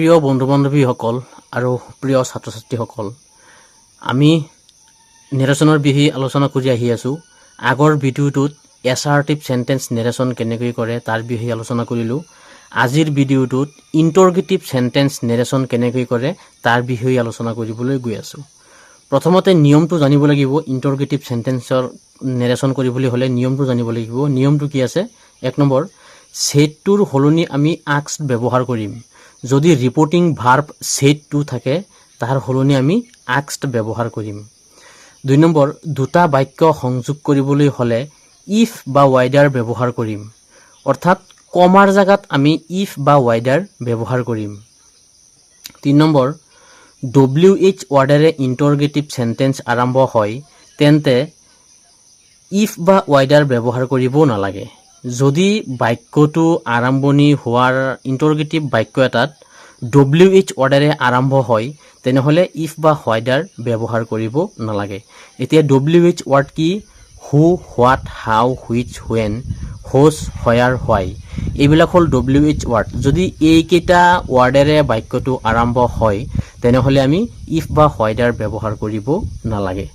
প্ৰিয় বন্ধু বান্ধৱীসকল আৰু প্ৰিয় ছাত্ৰ ছাত্ৰীসকল আমি নেৰেশ্যনৰ বিষয়ে আলোচনা কৰি আহি আছোঁ। আগৰ ভিডিঅ'টোত এছাৰ্টিভ চেণ্টেন্স নেৰেশ্যন কেনেকৈ কৰে তাৰ বিষয়ে আলোচনা কৰিলোঁ। আজিৰ ভিডিঅ'টোত ইণ্টৰগেটিভ চেণ্টেন্স নেৰেশ্যন কেনেকৈ কৰে তাৰ বিষয়ে আলোচনা কৰিবলৈ গৈ আছোঁ। প্ৰথমতে নিয়মটো জানিব লাগিব ইণ্টৰগেটিভ চেণ্টেন্সৰ নেৰেশ্যন কৰিবলৈ হ'লে নিয়মটো জানিব লাগিব। নিয়মটো কি আছে? এক নম্বৰ, ছেটটোৰ সলনি আমি আক্স ব্যৱহাৰ কৰিম। যদি ৰিপৰ্টিং ভাৰ্ব ছেট টু থাকে তাৰ সলনি আমি আক্সড ব্যৱহাৰ কৰিম। দুই নম্বৰ, দুটা বাক্য সংযোগ কৰিবলৈ হ'লে ইফ বা ৱাইডাৰ ব্যৱহাৰ কৰিম। অৰ্থাৎ কমাৰ জেগাত আমি ইফ বা ৱাইডাৰ ব্যৱহাৰ কৰিম। তিনি নম্বৰ ডব্লিউ এইচ ৱাৰ্ডেৰে ইণ্টৰগেটিভ চেণ্টেন্স আৰম্ভ হয়, তেন্তে ইফ বা ৱাইডাৰ ব্যৱহাৰ কৰিব নালাগে। যদি বাক্যটো আৰম্ভণি হোৱাৰ ইণ্টৰগেটিভ বাক্য এটাত ডব্লিউ এইচ ৱাৰ্ডেৰে আৰম্ভ হয়, তেনেহ'লে ইফ বা হোৱাইডাৰ ব্যৱহাৰ কৰিব নালাগে। এতিয়া ডব্লিউ এইচ ৱাৰ্ড কি? Who what how which when whose where why এইবিলাক হ'ল ডব্লিউ এইচ ৱাৰ্ড যদি এইকেইটা ৱাৰ্ডেৰে বাক্যটো আৰম্ভ হয়, তেনেহ'লে আমি ইফ বা হোৱাইডাৰ ব্যৱহাৰ কৰিব নালাগে।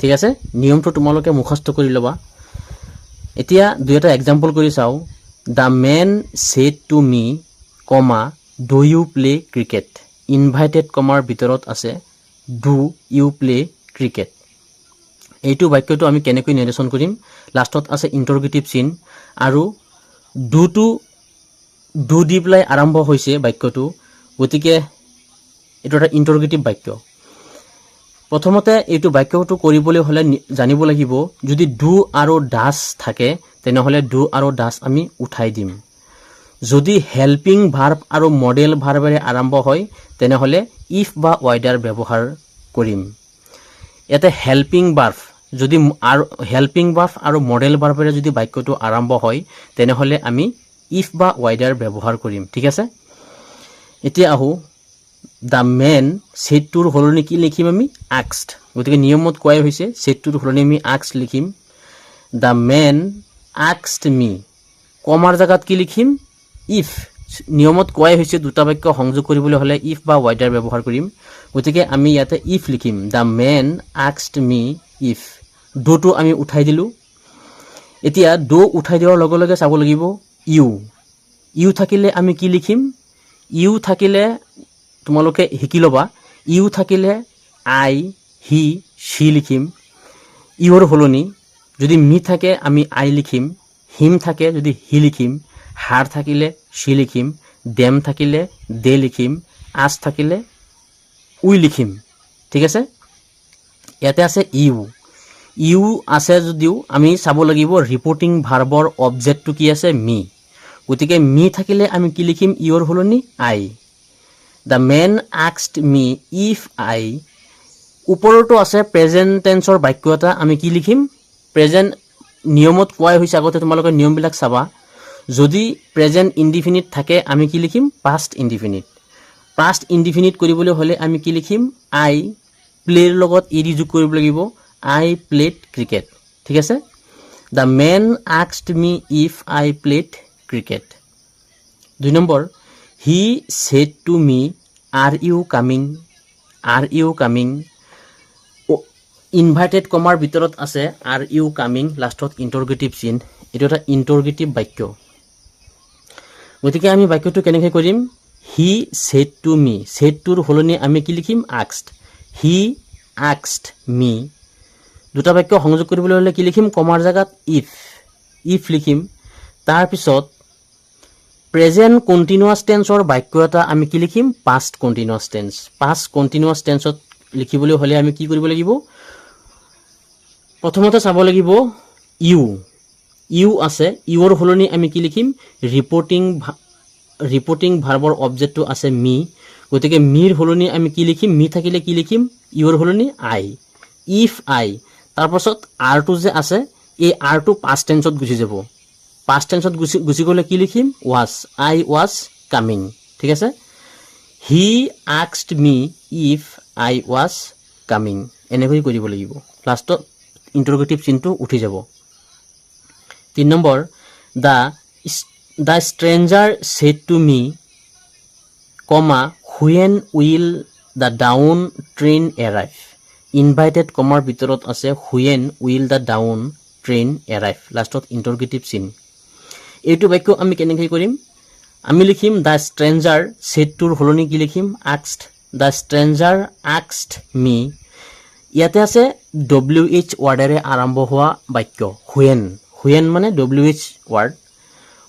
ঠিক আছে? নিয়মটো তোমালোকে মুখস্থ কৰি ল'বা। এতিয়া দুই এটা এক্সাম্পল কৰি চাওঁ। The man said to me comma do you play cricket inverted comma ভিতৰত আছে ডু ইউ প্লে ক্ৰিকেট এইটো বাক্যটো আমি কেনেকৈ নেৰেশ্যন কৰিম? লাষ্টত আছে ইণ্টৰগেটিভ চিন আৰু ডুটো ডু দি পেলাই আৰম্ভ হৈছে বাক্যটো। গতিকে, এইটো এটা ইণ্টৰগেটিভ বাক্য। প্ৰথমতে এইটো বাক্যটো কৰিবলৈ হ'লে জানিব লাগিব, যদি ডু আৰু ডাছ থাকে, তেনেহ'লে ডু আৰু ডাছ আমি উঠাই দিম। যদি হেল্পিং ভাৰ্ব আৰু মডেল ভাৰ্বেৰে আৰম্ভ হয়, তেনেহ'লে ইফ বা ৱাইডাৰ ব্যৱহাৰ কৰিম। ইয়াতে হেল্পিং বাৰ্ফ যদি আৰু হেল্পিং বাৰ্ফ আৰু মডেল বাৰ্ফেৰে যদি বাক্যটো আৰম্ভ হয়, তেনেহ'লে আমি ইফ বা ৱাইডাৰ ব্যৱহাৰ কৰিম। ঠিক আছে? এতিয়া আহোঁ। দ্য মেন ছেটটোৰ সলনি কি লিখিম আমি? আক্সড গতিকে নিয়মত কোৱাই হৈছে ছেটটোৰ সলনি আমি আক্সড লিখিম। দ্য মেন আক্সড মি কমাৰ জেগাত কি লিখিম? ইফ নিয়মত কোৱাই হৈছে দুটা বাক্য সংযোগ কৰিবলৈ হ'লে ইফ বা ৱাইডাৰ ব্যৱহাৰ কৰিম। গতিকে আমি ইয়াতে ইফ লিখিম। দ্য মেন আক্সড মি ইফ ড'টো আমি উঠাই দিলোঁ। এতিয়া ড' উঠাই দিয়াৰ লগে লগে চাব লাগিব ইউ। ইউ থাকিলে আমি কি লিখিম? ইউ থাকিলে তোমালোকে শিকি ল'বা। ইউ থাকিলে আই, হি চি লিখিম। ইউৰ সলনি যদি মি থাকে, আমি আই লিখিম। হিম থাকে, যদি হি লিখিম। হাৰ থাকিলে চি লিখিম। ডেম থাকিলে দে লিখিম। আছ থাকিলে উই লিখিম। ঠিক আছে? ইয়াতে আছে ইউ। ইউ আছে যদিও আমি চাব লাগিব ৰিপৰ্টিং ভাৰ্বৰ অবজেক্টটো কি আছে, মি। গতিকে মি থাকিলে আমি কি লিখিম? ইউৰ সলনি আই। দ্য মেন আক্সড মি ইফ আই ওপৰতো আছে প্ৰেজেণ্ট টেন্সৰ বাক্য এটা আমি কি লিখিম? প্ৰেজেণ্ট নিয়মত কোৱাই হৈছে আগতে তোমালোকে নিয়মবিলাক চাবা। যদি প্ৰেজেণ্ট ইনডিফিনিট থাকে, আমি কি লিখিম? পাষ্ট ইনডিফিনিট পাষ্ট ইনডিফিনিট কৰিবলৈ হ'লে আমি কি লিখিম? আই প্লেৰ লগত এৰি যোগ কৰিব লাগিব। আই প্লেড ক্ৰিকেট ঠিক আছে? The man আক্সড me if I played cricket দুই number he said to me are you coming are you coming inverted comma ভিতৰত আছে আৰ ইউ কামিং লাষ্টত ইণ্টৰগেটিভ চিন এইটো এটা ইণ্টৰগেটিভ বাক্য। গতিকে আমি বাক্যটো কেনেকৈ কৰিম? He said to me said tour সলনি আমি কি লিখিম? আক্সড হি আক্সড মি দুটা বাক্য সংযোগ কৰিবলৈ হ'লে কি লিখিম? কমাৰ জেগাত ইফ ইফ লিখিম। তাৰপিছত প্ৰেজেণ্ট কণ্টিনিউৱাছ টেন্সৰ বাক্য এটা আমি কি লিখিম? Past continuous tense past continuous টেন্সত লিখিবলৈ হ'লে আমি কি কৰিব লাগিব? প্ৰথমতে চাব লাগিব ইউ ইউ আছে। ইউৰ সলনি আমি কি লিখিম? ৰিপৰ্টিং ৰিপৰ্টিং ভাৰ্বৰ অবজেক্টটো আছে মি গতিকে মিৰ সলনি আমি কি লিখিম? মি থাকিলে কি লিখিম? ইউৰ সলনি আই ইফ আই তাৰপাছত আৰটো যে আছে, এই আৰটো পাষ্ট টেন্সত গুচি যাব। পাষ্ট টেন্সত গুচি গুচি গ'লে কি লিখিম? ৱাজ আই ৱাজ কামিং ঠিক আছে? He আক্সড me if I was coming এনেকৈ কৰিব লাগিব। লাষ্টত ইণ্টাৰগেটিভ চিনটো উঠি যাব। তিনি number the the stranger said to me comma when will the down train arrive inverted comma ভিতৰত আছে when will the down train arrive লাষ্টত ইণ্টাৰগেটিভ চিন এইটো বাক্য আমি কেনেকৈ কৰিম? আমি লিখিম, দ্য ষ্ট্ৰেঞ্জাৰ ছেটটোৰ সলনি কি লিখিম? আক্সড দ্য ষ্ট্ৰেঞ্জাৰ আক্সড মি ইয়াতে আছে, ডব্লিউ এইচ ৱাৰ্ডেৰে আৰম্ভ হোৱা বাক্য হুৱেন হুৱেন মানে ডব্লিউ এইচ ৱাৰ্ড।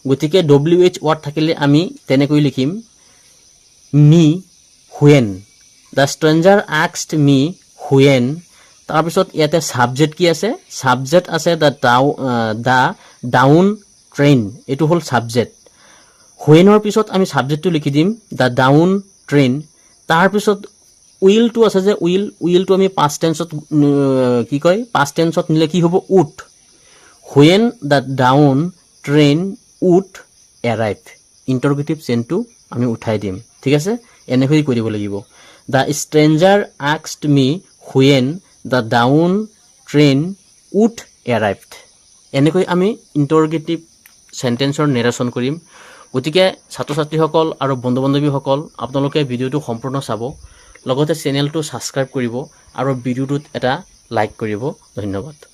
গতিকে ডব্লিউ এইচ ৱাৰ্ড থাকিলে আমি তেনেকৈ লিখিম, মি হুৱেন দ্য ষ্ট্ৰেঞ্জাৰ আক্সড মি হুৱেন তাৰপিছত ইয়াতে ছাবজেক্ট কি আছে? ছাবজেক্ট আছে, the down the down train এইটো হ'ল ছাবজেক্ট হুৱেনৰ পিছত আমি ছাবজেক্টটো লিখি দিম দ্য ডাউন ট্ৰেইন তাৰপিছত উইলটো আছে যে উইল উইলটো আমি পাষ্ট টেন্সত কি কয় পাষ্ট টেন্সত নিলে কি হ'ব? উঠ when the down train would arrive interrogative চেইনটো আমি উঠাই দিম। ঠিক আছে? এনেকৈ কৰিব লাগিব। The stranger আক্সড me when the down train would arrived এনেকৈ আমি ইণ্টাৰগেটিভ চেণ্টেন্সৰ নেৰেশ্যন কৰিম। গতিকে ছাত্ৰ ছাত্ৰীসকল আৰু বন্ধু বান্ধৱীসকল আপোনালোকে ভিডিঅ'টো সম্পূৰ্ণ চাব। লগতে চেনেলটো ছাবস্ক্ৰাইব কৰিব আৰু ভিডিঅ'টোত এটা লাইক কৰিব। ধন্যবাদ।